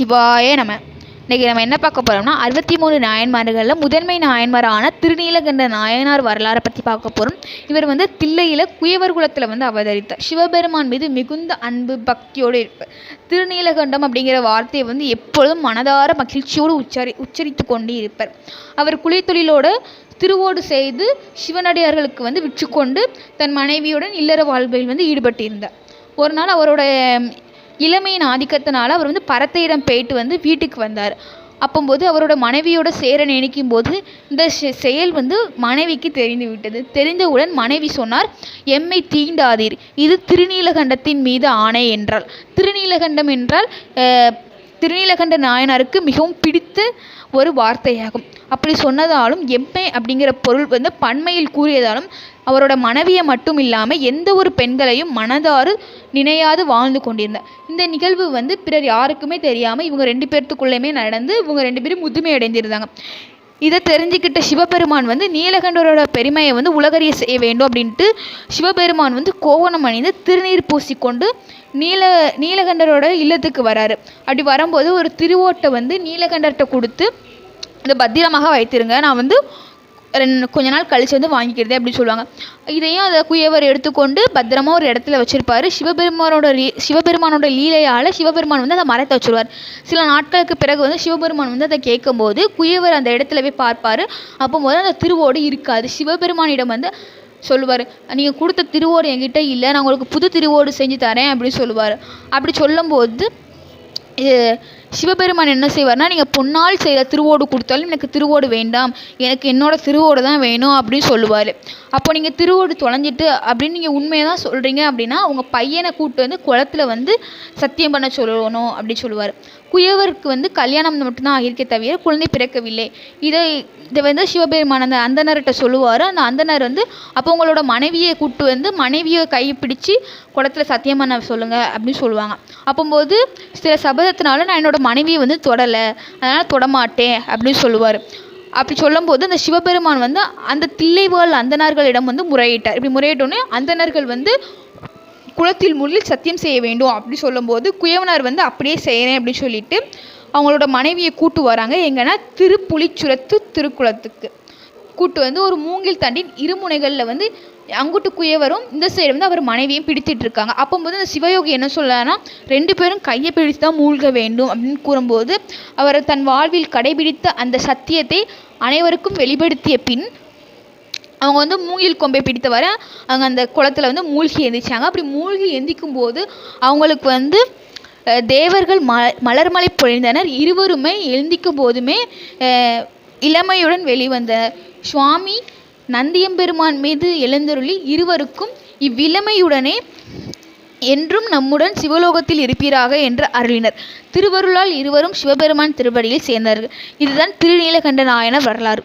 சிவாய நம்ம இன்றைக்கி நம்ம என்ன பார்க்க போகிறோம்னா அறுபத்தி மூணு நாயன்மார்களில் முதன்மை நாயன்மாரான திருநீலகண்ட நாயனார் வரலாறை பற்றி பார்க்க போகிறோம் இவர் வந்து தில்லையில் குயவர் குலத்தில் வந்து அவதரித்தார். சிவபெருமான் மீது மிகுந்த அன்பு பக்தியோடு இருப்பார். திருநீலகண்டம் அப்படிங்கிற வார்த்தையை வந்து எப்பொழுதும் மனதார மகிழ்ச்சியோடு உச்சரி உச்சரித்து கொண்டு இருப்பார். அவர் குளித்தொழிலோடு திருவோடு செய்து சிவனடியார்களுக்கு வந்து விற்றுக்கொண்டு தன் மனைவியுடன் இல்லற வாழ்வில் வந்து ஈடுபட்டிருந்தார். ஒரு நாள் அவரோட இளமையின் ஆதிக்கத்தினால அவர் வந்து பரத்தையிடம் போயிட்டு வந்து வீட்டுக்கு வந்தார். அப்போம்போது அவரோட மனைவியோட சேர நினைக்கும் போது இந்த செ- செயல் வந்து மனைவிக்கு தெரிந்து விட்டது. தெரிந்தவுடன் மனைவி சொன்னார் எம்மை தீண்டாதீர். இது திருநீலகண்டத்தின் மீது ஆணை என்றாள். திருநீலகண்டம் என்றால் திருநீலகண்ட நாயனாருக்கு மிகவும் பிடித்த ஒரு வார்த்தையாகும். அப்படி சொன்னதாலும் எம்மை அப்படிங்கிற பொருள் வந்து பன்மையில் கூறியதாலும் அவரோட மனைவியை மட்டும் இல்லாமல் எந்த ஒரு பெண்களையும் மனதாறு நினையாது வாழ்ந்து கொண்டிருந்தார். இந்த நிகழ்வு வந்து பிறர் யாருக்குமே தெரியாமல் இவங்க ரெண்டு பேர்த்துக்குள்ளேயுமே நடந்து இவங்க ரெண்டு பேரும் முதுமை அடைந்திருந்தாங்க இதை தெரிஞ்சுக்கிட்ட சிவபெருமான் வந்து நீலகண்டரோட பெருமையை வந்து உலகறிய செய்ய வேண்டும் அப்படின்ட்டு சிவபெருமான் வந்து கோவணம் அணிந்து திருநீர் பூசிக்கொண்டு நீல நீலகண்டரோட இல்லத்துக்கு வராரு. அப்படி வரும்போது ஒரு திருவோட்டை வந்து நீலகண்டர்கிட்ட கொடுத்து இதை பத்திரமாக வைத்திருங்க. நான் வந்து ரெண்டு கொஞ்ச நாள் கழிச்சு வந்து வாங்கிக்கிறதே அப்படின்னு சொல்லுவாங்க. இதையும் அதை குயவர் எடுத்துக்கொண்டு பத்திரமா ஒரு இடத்துல வச்சிருப்பாரு. சிவபெருமானோட லீ சிவபெருமானோட லீலையால் சிவபெருமான் வந்து அதை மரத்தை வச்சிருவார். சில நாட்களுக்கு பிறகு வந்து சிவபெருமான் வந்து அதை கேட்கும்போது குயவர் அந்த இடத்துல போய் பார்ப்பார். அப்போது அந்த திருவோடு இருக்காது. சிவபெருமானிடம் வந்து சொல்லுவார் நீங்கள் கொடுத்த திருவோடு என்கிட்ட இல்லை. நான் உங்களுக்கு புது திருவோடு செஞ்சு தரேன் அப்படின்னு சொல்லுவார். அப்படி சொல்லும்போது சிவபெருமான் என்ன செய்வார்னா நீங்கள் பொன்னால் செய்கிற திருவோடு கொடுத்தாலும் எனக்கு திருவோடு வேண்டாம். எனக்கு என்னோட திருவோடு தான் வேணும் அப்படின்னு சொல்லுவார். அப்போ நீங்கள் திருவோடு தொலைஞ்சிட்டு அப்படின்னு நீங்கள் உண்மையை தான் சொல்கிறீங்க அப்படின்னா உங்கள் பையனை கூப்பிட்டு வந்து குளத்துல வந்து சத்தியம் பண்ண சொல்லணும் அப்படி சொல்லுவார். குயவருக்கு வந்து கல்யாணம் மட்டும்தான் ஆகியிருக்கே தவிர குழந்தை பிறக்கவில்லை. இதை இதை வந்து சிவபெருமான் அந்த அந்தனர்கிட்ட சொல்லுவார். அந்த அந்தனர் வந்து அப்போ உங்களோட மனைவியை கூப்பிட்டு வந்து மனைவியை கை பிடிச்சி குளத்துல சத்தியம் பண்ண சொல்லுங்கள் அப்படின்னு சொல்லுவாங்க. அப்போம்போது சில சபதத்தினால நான் என்னோட மனைவியை வந்து தொடலை. அதனால் தொடமாட்டேன் அப்படின்னு சொல்லுவார். அப்படி சொல்லும்போது அந்த சிவபெருமான் வந்து அந்த தில்லைவாழ் அந்தணர்களிடம் வந்து முறையிட்டார். இப்படி முறையிட்டோன்னே அந்தணர்கள் வந்து குளத்தில் முள்ளில் சத்தியம் செய்ய வேண்டும் அப்படி சொல்லும்போது குயவனார் வந்து அப்படியே செய்கிறேன் அப்படின்னு சொல்லிட்டு அவங்களோட மனைவியை கூட்டு வராங்க. எங்கன்னா திருப்புலிச்சுரத்து திருக்குளத்துக்கு. கூட்டு வந்து ஒரு மூங்கில் தண்டின் இருமுனைகளில் வந்து அங்குட்டு குயவரும் இந்த சைடு வந்து அவர் மனைவியும் பிடித்துட்டு இருக்காங்க. அப்போது அந்த சிவயோகி என்ன சொல்லலாம்னா ரெண்டு பேரும் கையை பிடித்து தான் மூழ்க வேண்டும் அப்படின்னு கூறும்போது அவர் தன் வாழ்வில் கடைபிடித்த அந்த சத்தியத்தை அனைவருக்கும் வெளிப்படுத்திய பின் அவங்க வந்து மூங்கில் கொம்பை பிடித்தவரை அவங்க அந்த குளத்துல வந்து மூழ்கி எந்திரிச்சாங்க. அப்படி மூழ்கி எந்திக்கும் போது அவங்களுக்கு வந்து தேவர்கள் ம மலர்மலை பொழிந்தனர். இருவருமே எழுந்திக்கும் போதுமே இளமையுடன் வெளிவந்தனர் சுவாமி நந்தியம்பெருமான் மீது எழுந்தருளி இருவருக்கும் இவ்விளமையுடனே என்றும் நம்முடன் சிவலோகத்தில் இருப்பீராக என்று அருளினர். திருவருளால் இருவரும் சிவபெருமான் திருவடியில் சேர்ந்தார்கள். இதுதான் திருநீலகண்ட நாயன வரலாறு.